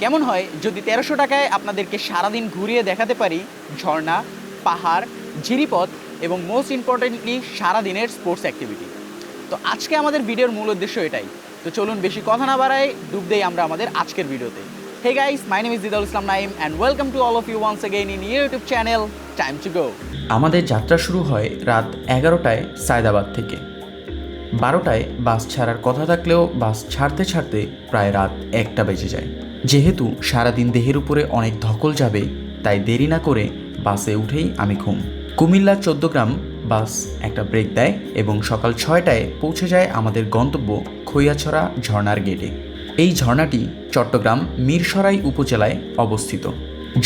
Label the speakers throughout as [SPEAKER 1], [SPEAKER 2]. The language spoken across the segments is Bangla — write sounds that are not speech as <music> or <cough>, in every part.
[SPEAKER 1] কেমন হয় যদি তেরোশো টাকায় আপনাদেরকে সারাদিন ঘুরিয়ে দেখাতে পারি, ঝর্ণা, পাহাড় ঝিরিপথ এবং মোস্ট ইম্পর্টেন্টলি সারাদিনের স্পোর্টস অ্যাক্টিভিটি তো আজকে আমাদের ভিডিওর মূল উদ্দেশ্য এটাই। তো চলুন বেশি কথা না বাড়াই ডুব দেই আমরা আমাদের আজকের ভিডিওতে। Hey guys my name is Didal Islam Naim and welcome to all of you once again in YouTube channel time to go
[SPEAKER 2] আমাদের যাত্রা শুরু হয় রাত এগারোটায় সায়দাবাদ থেকে। বারোটায় বাস ছাড়ার কথা থাকলেও বাস ছাড়তে ছাড়তে প্রায় রাত একটা বেজে যায়। যেহেতু সারাদিন দেহের উপরে অনেক ধকল যাবে, তাই দেরি না করে বাসে উঠেই আমি ঘুম। কুমিল্লা চোদ্দগ্রাম বাস একটা ব্রেক দেয় এবং সকাল ছয়টায় পৌঁছে যায় আমাদের গন্তব্য খৈয়াছড়া ঝর্ণার গেটে। এই ঝর্ণাটি চট্টগ্রাম মিরসরাই উপজেলায় অবস্থিত।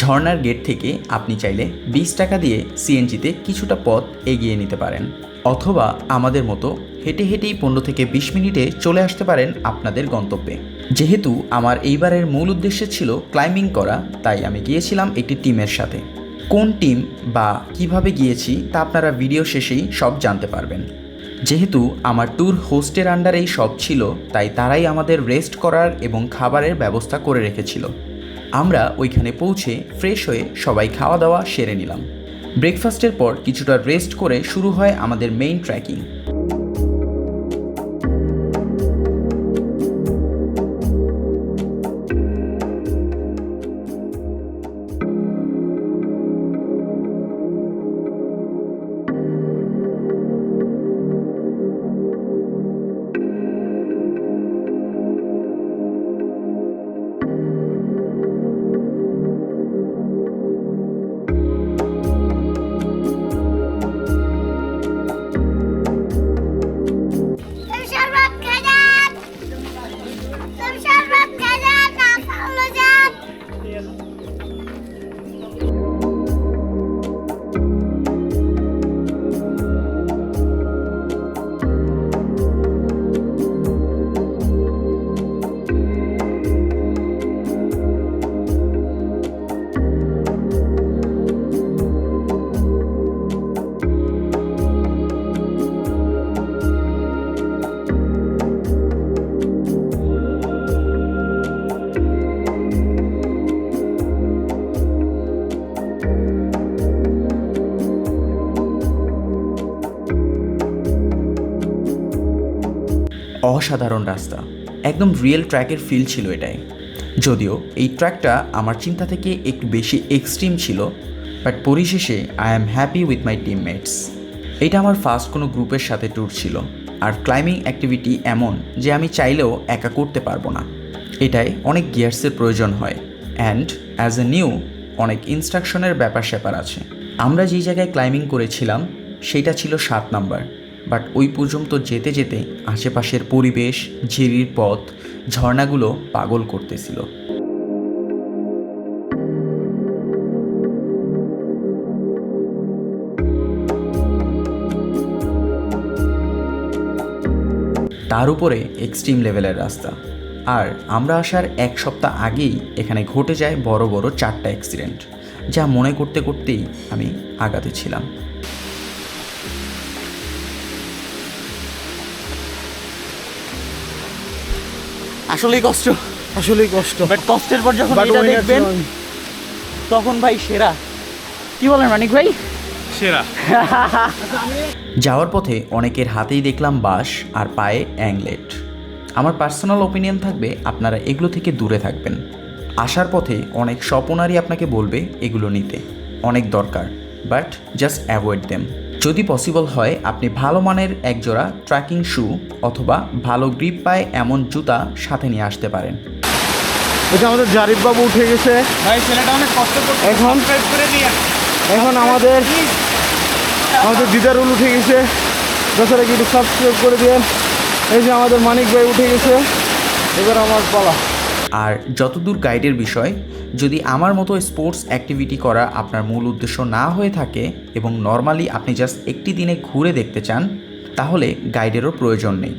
[SPEAKER 2] ঝর্ণার গেট থেকে আপনি চাইলে বিশ টাকা দিয়ে সিএনজিতে কিছুটা পথ এগিয়ে নিতে পারেন, অথবা আমাদের মতো হেঁটে হেঁটেই পনেরো থেকে বিশ মিনিটে চলে আসতে পারেন আপনাদের গন্তব্যে। যেহেতু আমার এইবারের মূল উদ্দেশ্য ছিল ক্লাইম্বিং করা, তাই আমি গিয়েছিলাম একটি টিমের সাথে। কোন টিম বা কীভাবে গিয়েছি তা আপনারা ভিডিও শেষেই সব জানতে পারবেন। যেহেতু আমার ট্যুর হোস্টের আন্ডারেই সব ছিল, তাই তারাই আমাদের রেস্ট করার এবং খাবারের ব্যবস্থা করে রেখেছিল। আমরা ওইখানে পৌঁছে ফ্রেশ হয়ে সবাই খাওয়া দাওয়া সেরে নিলাম। ব্রেকফাস্টের পর কিছুটা রেস্ট করে শুরু হয় আমাদের মেইন ট্রেকিং অসাধারণ রাস্তা। একদম রিয়েল ট্র্যাকের ফিল ছিল এটাই। যদিও এই ট্র্যাকটা আমার চিন্তা থেকে একটু বেশি এক্সট্রিম ছিল বাট পরিশেষে I am happy with my teammates এটা আমার ফার্স্ট কোনো গ্রুপের সাথে ট্যুর ছিল, আর ক্লাইম্বিং অ্যাক্টিভিটি এমন যে আমি চাইলেও একা করতে পারব না। এটায় অনেক গিয়ার্সের প্রয়োজন হয় অ্যান্ড অ্যাজ এ নিউ অনেক ইনস্ট্রাকশনের ব্যাপার স্যাপার আছে। আমরা যেই জায়গায় ক্লাইম্বিং করেছিলাম সেইটা ছিল সাত নাম্বার বাট ওই পর্যন্ত যেতে যেতে আশেপাশের পরিবেশ, ঝিরির পথ, ঝর্ণাগুলো পাগল করতেছিল। তার উপরে এক্সট্রিম লেভেলের রাস্তা। আর আমরা আসার এক সপ্তাহ আগেই এখানে ঘটে যায় বড় বড় চারটা অ্যাক্সিডেন্ট যা মনে করতে করতেই আমি আগাতে ছিলাম।
[SPEAKER 1] আসলেই কষ্ট।
[SPEAKER 3] আসলেই কষ্ট।
[SPEAKER 1] বাট কষ্টের পর যখন এটা দেখবেন তখন ভাই সেরা। কি বলেন মানিক ভাই?
[SPEAKER 3] সেরা। <laughs>
[SPEAKER 2] যাওয়ার পথে অনেকের হাতেই দেখলাম বাঁশ আর পায়ে অ্যাংলেট। আমার পার্সোনাল ওপিনিয়ন থাকবে আপনারা এগুলো থেকে দূরে থাকবেন। আসার পথে অনেক স্বপনারই আপনাকে বলবে এগুলো নিতে। অনেক দরকার বাট জাস্ট অ্যাভয়েড দেম যদি পসিবল হয় আপনি ভালো মানের একজোড়া ট্র্যাকিং শু অথবা ভালো গ্রিপ পায় এমন জুতা সাথে নিয়ে আসতে পারেন।
[SPEAKER 3] এটা আমাদের জারিফ বাবু উঠে গেছে।
[SPEAKER 1] ভাই ছেলেটা অনেক কষ্ট করছে।
[SPEAKER 3] এখন
[SPEAKER 1] করে দিয়ে
[SPEAKER 3] এখন আমাদের আমাদের দিদারুল উঠে গেছে। তাছাড়া কি একটু সাবস্ক্রাইব করে দিন। এই যে আমাদের মানিক ভাই উঠে গেছে। এবার আমার পালা।
[SPEAKER 2] আর যতদূর গাইডের বিষয় যদি আমার মতো স্পোর্টস অ্যাক্টিভিটি করা আপনার মূল উদ্দেশ্য না হয়ে থাকে এবং নর্মালি আপনি জাস্ট একটি দিনে ঘুরে দেখতে চান, তাহলে গাইডেরও প্রয়োজন নেই।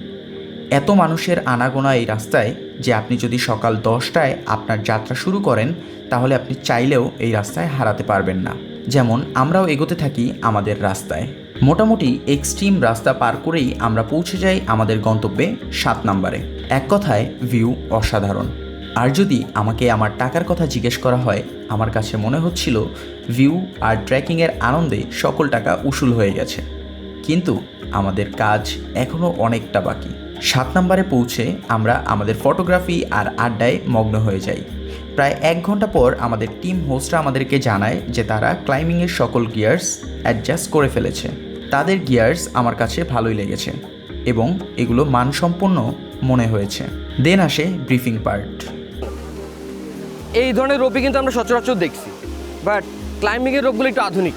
[SPEAKER 2] এত মানুষের আনাগোনা এই রাস্তায় যে আপনি যদি সকাল দশটায় আপনার যাত্রা শুরু করেন, তাহলে আপনি চাইলেও এই রাস্তায় হারাতে পারবেন না। যেমন আমরাও এগোতে থাকি আমাদের রাস্তায়। মোটামুটি এক্সট্রিম রাস্তা পার করেই আমরা পৌঁছে যাই আমাদের গন্তব্যে সাত নম্বরে। এক কথায় ভিউ অসাধারণ। আর যদি আমাকে আমার টাকার কথা জিজ্ঞেস করা হয়, আমার কাছে মনে হচ্ছিল ভিউ আর ট্রেকিংয়ের আনন্দে সকল টাকা উসুল হয়ে গেছে। কিন্তু আমাদের কাজ এখনও অনেকটা বাকি। সাত নম্বরে পৌঁছে আমরা আমাদের ফটোগ্রাফি আর আড্ডায় মগ্ন হয়ে যাই। প্রায় এক ঘণ্টা পর আমাদের টিম হোস্টরা আমাদেরকে জানায় যে তারা ক্লাইম্বিংয়ের সকল গিয়ার্স অ্যাডজাস্ট করে ফেলেছে। তাদের গিয়ার্স আমার কাছে ভালোই লেগেছে এবং এগুলো মানসম্পন্ন মনে হয়েছে। দেন আসে ব্রিফিং পার্ট।
[SPEAKER 4] এই ধরনের রোপই কিন্তু আমরা সচরাচর দেখছি। বাট ক্লাইম্বিংয়ের রোপগুলো একটু আধুনিক।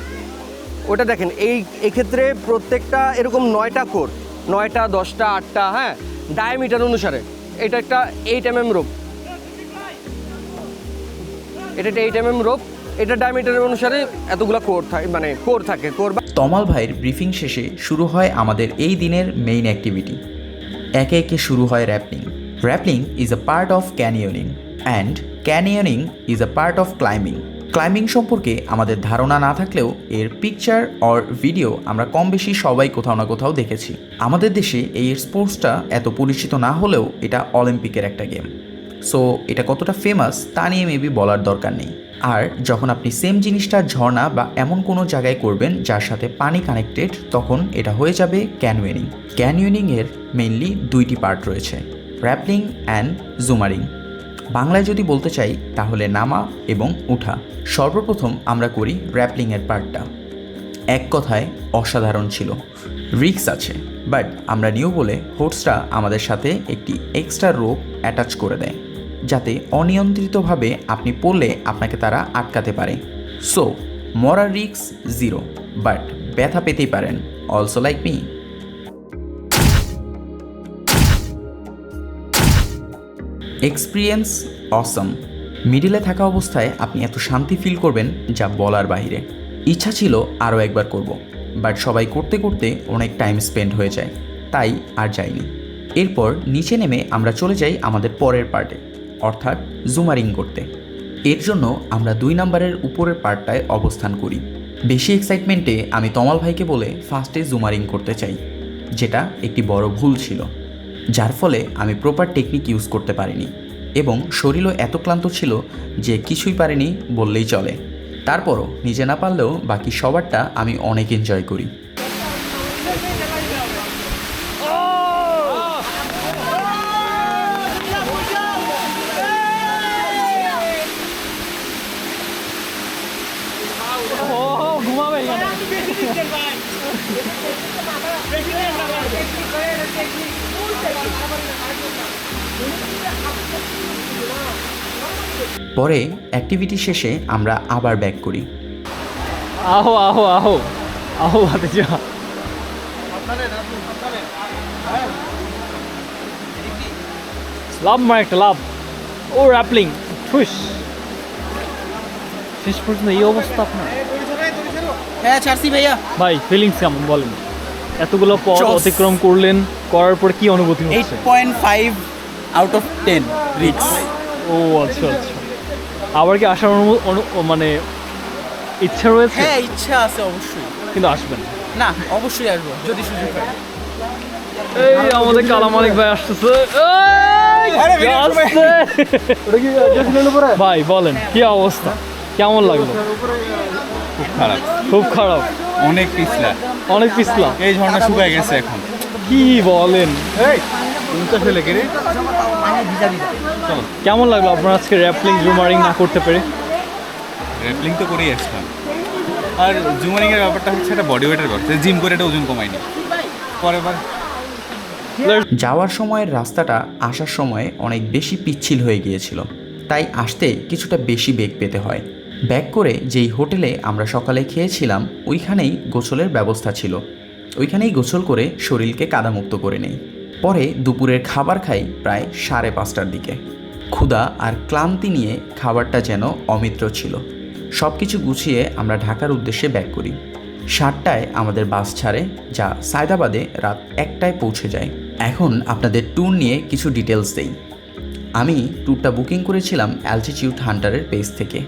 [SPEAKER 4] ওটা দেখেন, এই, এক্ষেত্রে প্রত্যেকটা এরকম নয়টা কোর, নয়টা, দশটা, আটটা হ্যাঁ ডায়ামিটার অনুসারে। এটা একটা এইট এম এম রোপ। এটা একটা এইট এম এম রোপ। এটা ডায়ামিটার অনুসারে এতগুলো কোর থাকে মানে কোর থাকে, কোর
[SPEAKER 2] তমাল ভাইয়ের ব্রিফিং শেষে শুরু হয় আমাদের এই দিনের মেইন অ্যাক্টিভিটি একে একে শুরু হয় rappelling rappelling is a part of canyoning and canyoning is a part of climbing climbing সম্পর্কে আমাদের ধারণা না থাকলেও এর পিকচার অর ভিডিও আমরা কম বেশি সবাই কোথাও না কোথাও দেখেছি। আমাদের দেশে এই স্পোর্টসটা এত পরিচিত না হলেও এটা অলিম্পিকের একটা গেম সো এটা কতটা ফেমাস তা নিয়ে মেবি বলার দরকার নেই। আর যখন আপনি সেম জিনিসটা ঝর্ণা বা এমন কোনো জায়গায় করবেন যার সাথে পানি কানেক্টেড তখন এটা হয়ে যাবে ক্যানওয়েনিং ক্যানওয়েনিংয়ের মেইনলি দুইটি পার্ট রয়েছে। র্যাপলিং অ্যান্ড জুমারিং বাংলায় যদি বলতে চাই, তাহলে নামা এবং উঠা। সর্বপ্রথম আমরা করি র্যাপলিংয়ের পার্টটা। এক কথায় অসাধারণ ছিল। রিক্স আছে, বাট আমরা নিউ বলে হোস্টরা আমাদের সাথে একটি এক্সট্রা রোপ অ্যাটাচ করে দেয়, যাতে অনিয়ন্ত্রিতভাবে আপনি পড়লে আপনাকে তারা আটকাতে পারে। সো মরার রিক্স জিরো, বাট ব্যথা পেতেই পারেন। Also like me. এক্সপিরিয়েন্স অসম মিডিলে থাকা অবস্থায় আপনি এত শান্তি ফিল করবেন যা বলার বাইরে ইচ্ছা ছিল আরও একবার করব বাট সবাই করতে করতে অনেক টাইম স্পেন্ড হয়ে যায়, তাই আর যাইনি। এরপর নিচে নেমে আমরা চলে যাই আমাদের পরের পার্টে অর্থাৎ জুমারিং করতে। এর জন্য আমরা দুই নম্বরের উপরের পার্টটায় অবস্থান করি। বেশি এক্সাইটমেন্টে আমি তমাল ভাইকে বলে ফার্স্টে জুমারিং করতে চাই, যেটা একটি বড় ভুল ছিল। যার ফলে আমি প্রপার টেকনিক ইউজ করতে পারিনি এবং শরীরও এত ক্লান্ত ছিল যে কিছুই পারিনি বললেই চলে। তারপরও নিজে না পারলেও বাকি সবারটা আমি অনেক এনজয় করি। পরে অ্যাক্টিভিটি শেষে আমরা আবার ব্যাক করি।
[SPEAKER 5] আহো আহো আহো আহো ভাতিজা। লাভ মার একটা লাভ। ও র্যাপলিং ঠুস। শেষ পর্যন্ত এই অবস্থা আপনার?
[SPEAKER 1] হ্যাঁ ছাড়ছি ভাইয়া।
[SPEAKER 5] ভাই ফিলিংস কেমন বলেন? এতগুলো পথ অতিক্রম করলেন করার পর কি অনুভূতি
[SPEAKER 1] এইট
[SPEAKER 5] হচ্ছে
[SPEAKER 1] point five out of ten রিক্স
[SPEAKER 5] ও আচ্ছা আচ্ছা। আবার কি আসার অনু- অনু- ও মানে ইচ্ছা রয়েছে?
[SPEAKER 1] হ্যাঁ ইচ্ছা আছে অবশ্যই।
[SPEAKER 5] কিন্তু আসবেন না।
[SPEAKER 1] না অবশ্যই আসব যদি সুযোগ হয়।
[SPEAKER 5] এই আমাদের কালামালিক ভাই আসতেছে। এই, আসছে। ভাই বলেন কি অবস্থা? কেমন লাগল?
[SPEAKER 6] খারাপ।
[SPEAKER 5] খুব খারাপ।
[SPEAKER 6] অনেক পিছলা।
[SPEAKER 5] অনেক পিছলা।
[SPEAKER 6] এই ঝর্ণা শুকায় গেছে এখন।
[SPEAKER 5] কি বলেন? কেমন লাগল আপনার আজকে র্যাপলিং জুমারিং না করতে পেরে?
[SPEAKER 6] র্যাপলিং তো করেই আসলাম। আর জুমারিং এর ব্যাপারটা হচ্ছে একটা বডি ওয়েটের কথা জিম করে এটা ওজন কমায়নি। পরে
[SPEAKER 2] যাওয়ার সময়ের রাস্তাটা আসার সময় অনেক বেশি পিচ্ছিল হয়ে গিয়েছিল তাই আসতে কিছুটা বেশি বেগ পেতে হয়। ব্যাক করে যেই হোটেলে আমরা সকালে খেয়েছিলাম ওইখানেই গোসলের ব্যবস্থা ছিল। ওইখানেই গোসল করে শরীরকে কাদামুক্ত করে নেই। পরে দুপুরের খাবার খাই প্রায় সাড়ে পাঁচটার দিকে। ক্ষুধা আর ক্লান্তি নিয়ে খাবারটা যেন অমিত্র ছিল। সব কিছু গুছিয়ে আমরা ঢাকার উদ্দেশ্যে ব্যাক করি। সাতটায় আমাদের বাস ছাড়ে, যা সায়দাবাদে রাত একটায় পৌঁছে যায়। এখন আপনাদের ট্যুর নিয়ে কিছু ডিটেলস দেই। আমি ট্যুরটা বুকিং করেছিলাম অ্যালটিটিউড হান্টারের পেজ থেকে।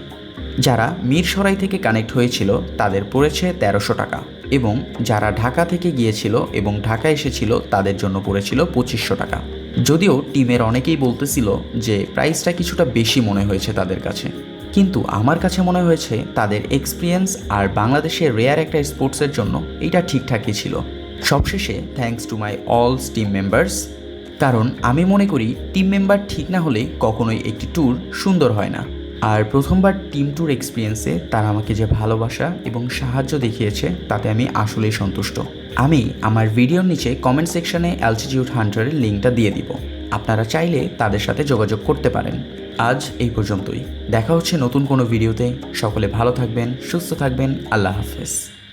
[SPEAKER 2] যারা মিরসরাই থেকে কানেক্ট হয়েছিল, তাদের পড়েছে তেরোশো টাকা। এবং যারা ঢাকা থেকে গিয়েছিল এবং ঢাকা এসেছিল, তাদের জন্য পড়েছিল পঁচিশশো টাকা। যদিও টিমের অনেকেই বলতেছিল যে প্রাইসটা কিছুটা বেশি মনে হয়েছে তাদের কাছে। কিন্তু আমার কাছে মনে হয়েছে তাদের এক্সপিরিয়েন্স আর বাংলাদেশের রেয়ার একটা স্পোর্টসের জন্য এটা ঠিকঠাকই ছিল। সবশেষে thanks to my all team members কারণ আমি মনে করি টিম মেম্বার ঠিক না হলে কখনোই একটি ট্যুর সুন্দর হয় না। আর প্রথমবার টিম ট্যুর এক্সপিরিয়েন্সে তারা আমাকে যে ভালোবাসা এবং সাহায্য দেখিয়েছে, তাতে আমি আসলেই সন্তুষ্ট। আমি আমার ভিডিওর নিচে কমেন্ট সেকশনে অ্যালটিটিউড হান্টারের লিঙ্কটা দিয়ে দিব। আপনারা চাইলে তাদের সাথে যোগাযোগ করতে পারেন। আজ এই পর্যন্তই। দেখা হচ্ছে নতুন কোনো ভিডিওতে সকলে ভালো থাকবেন, সুস্থ থাকবেন। আল্লাহ হাফেজ।